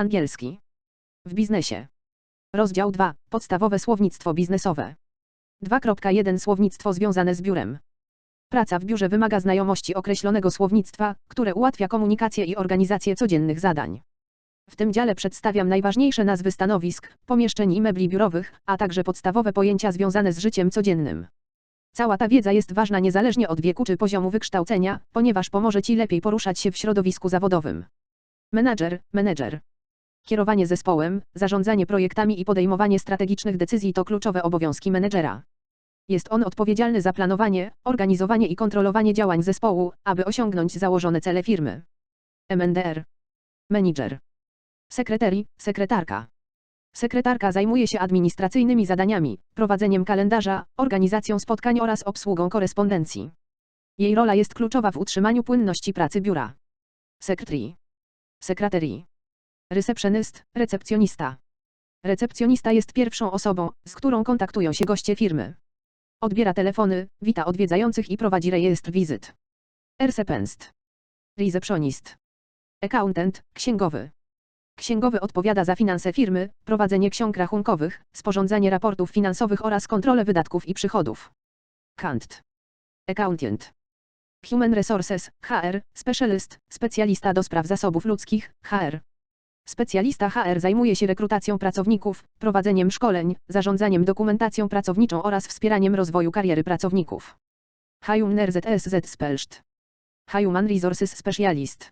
Angielski. W biznesie. Rozdział 2. Podstawowe słownictwo biznesowe. 2.1 Słownictwo związane z biurem. Praca w biurze wymaga znajomości określonego słownictwa, które ułatwia komunikację i organizację codziennych zadań. W tym dziale przedstawiam najważniejsze nazwy stanowisk, pomieszczeń i mebli biurowych, a także podstawowe pojęcia związane z życiem codziennym. Cała ta wiedza jest ważna niezależnie od wieku czy poziomu wykształcenia, ponieważ pomoże Ci lepiej poruszać się w środowisku zawodowym. Menadżer, menedżer. Kierowanie zespołem, zarządzanie projektami i podejmowanie strategicznych decyzji to kluczowe obowiązki menedżera. Jest on odpowiedzialny za planowanie, organizowanie i kontrolowanie działań zespołu, aby osiągnąć założone cele firmy. MNDR. Manager. Sekretari, sekretarka. Sekretarka zajmuje się administracyjnymi zadaniami, prowadzeniem kalendarza, organizacją spotkań oraz obsługą korespondencji. Jej rola jest kluczowa w utrzymaniu płynności pracy biura. Secretary. Secretary. Receptionist, recepcjonista. Recepcjonista jest pierwszą osobą, z którą kontaktują się goście firmy. Odbiera telefony, wita odwiedzających i prowadzi rejestr wizyt. Receptionist. Receptionist. Accountant, księgowy. Księgowy odpowiada za finanse firmy, prowadzenie ksiąg rachunkowych, sporządzanie raportów finansowych oraz kontrolę wydatków i przychodów. Kant. Accountant. Human Resources, HR, Specialist, specjalista do spraw zasobów ludzkich, HR. Specjalista HR zajmuje się rekrutacją pracowników, prowadzeniem szkoleń, zarządzaniem dokumentacją pracowniczą oraz wspieraniem rozwoju kariery pracowników. Human ZSZ Spelszt. Human Resources Specialist.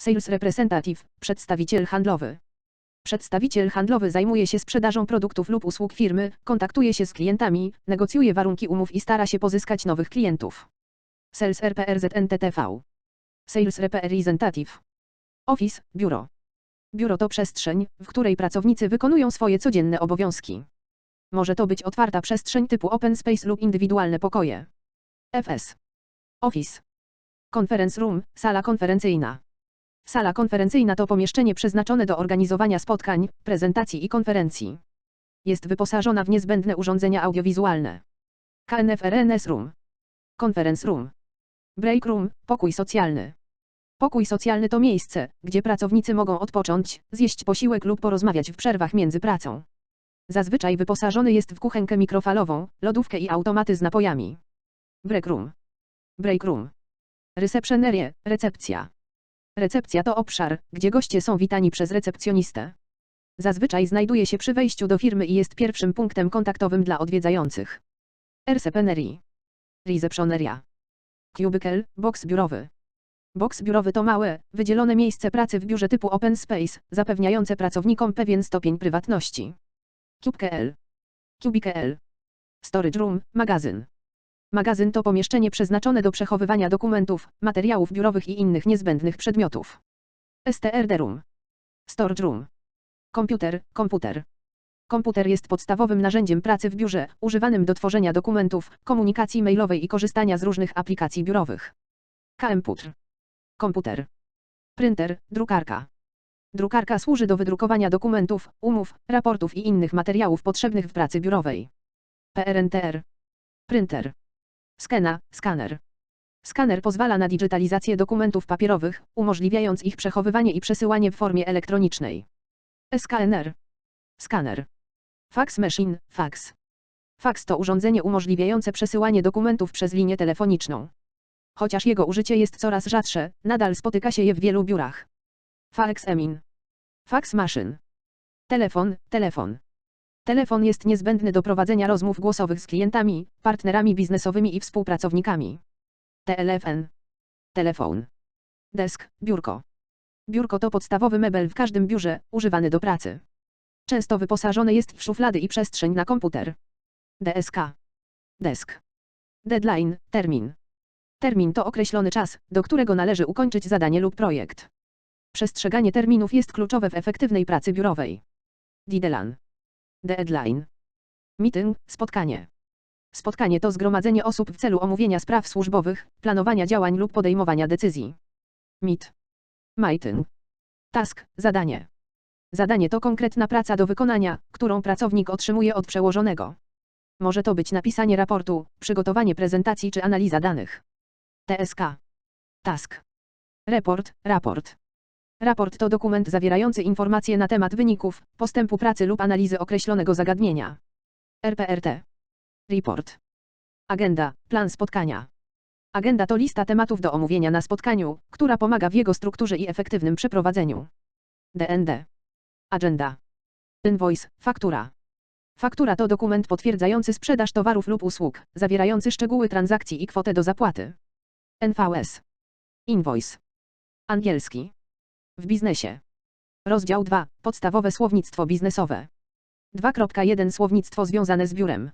Sales Representative, przedstawiciel handlowy. Przedstawiciel handlowy zajmuje się sprzedażą produktów lub usług firmy, kontaktuje się z klientami, negocjuje warunki umów i stara się pozyskać nowych klientów. Sales RPRZNTTV. Sales Representative. Office, biuro. Biuro to przestrzeń, w której pracownicy wykonują swoje codzienne obowiązki. Może to być otwarta przestrzeń typu open space lub indywidualne pokoje. FS. Office. Conference room, sala konferencyjna. Sala konferencyjna to pomieszczenie przeznaczone do organizowania spotkań, prezentacji i konferencji. Jest wyposażona w niezbędne urządzenia audiowizualne. KNFRNS Room. Conference Room. Break Room, pokój socjalny. Pokój socjalny to miejsce, gdzie pracownicy mogą odpocząć, zjeść posiłek lub porozmawiać w przerwach między pracą. Zazwyczaj wyposażony jest w kuchenkę mikrofalową, lodówkę i automaty z napojami. Break Room. Break Room. Receptionerie, recepcja. Recepcja to obszar, gdzie goście są witani przez recepcjonistę. Zazwyczaj znajduje się przy wejściu do firmy i jest pierwszym punktem kontaktowym dla odwiedzających. Receptionerie. Receptioneria. Cubicle, box biurowy. Box biurowy to małe, wydzielone miejsce pracy w biurze typu open space, zapewniające pracownikom pewien stopień prywatności. Cubicle. Cubicle. Storage room, magazyn. Magazyn to pomieszczenie przeznaczone do przechowywania dokumentów, materiałów biurowych i innych niezbędnych przedmiotów. STRD room. Storage room. Komputer, komputer. Komputer jest podstawowym narzędziem pracy w biurze, używanym do tworzenia dokumentów, komunikacji mailowej i korzystania z różnych aplikacji biurowych. KMPutr. Komputer. Printer, drukarka. Drukarka służy do wydrukowania dokumentów, umów, raportów i innych materiałów potrzebnych w pracy biurowej. PRNTR. Printer. Skena, skaner. Skaner pozwala na digitalizację dokumentów papierowych, umożliwiając ich przechowywanie i przesyłanie w formie elektronicznej. SKNR. Skaner. Fax machine, fax. Fax to urządzenie umożliwiające przesyłanie dokumentów przez linię telefoniczną. Chociaż jego użycie jest coraz rzadsze, nadal spotyka się je w wielu biurach. Fax emin. Fax machine. Telefon, telefon. Telefon jest niezbędny do prowadzenia rozmów głosowych z klientami, partnerami biznesowymi i współpracownikami. TLFN. Telefon. Desk, biurko. Biurko to podstawowy mebel w każdym biurze, używany do pracy. Często wyposażone jest w szuflady i przestrzeń na komputer. DSK. Desk. Deadline, termin. Termin to określony czas, do którego należy ukończyć zadanie lub projekt. Przestrzeganie terminów jest kluczowe w efektywnej pracy biurowej. Deadline. Deadline. Meeting, spotkanie. Spotkanie to zgromadzenie osób w celu omówienia spraw służbowych, planowania działań lub podejmowania decyzji. Meet. Meeting. Task, zadanie. Zadanie to konkretna praca do wykonania, którą pracownik otrzymuje od przełożonego. Może to być napisanie raportu, przygotowanie prezentacji czy analiza danych. TSK. Task. Report, raport. Raport to dokument zawierający informacje na temat wyników, postępu pracy lub analizy określonego zagadnienia. RPRT. Report. Agenda, plan spotkania. Agenda to lista tematów do omówienia na spotkaniu, która pomaga w jego strukturze i efektywnym przeprowadzeniu. DND. Agenda. Invoice, faktura. Faktura to dokument potwierdzający sprzedaż towarów lub usług, zawierający szczegóły transakcji i kwotę do zapłaty. NVS. Invoice. Angielski. W biznesie. Rozdział 2. Podstawowe słownictwo biznesowe. 2.1 Słownictwo związane z biurem.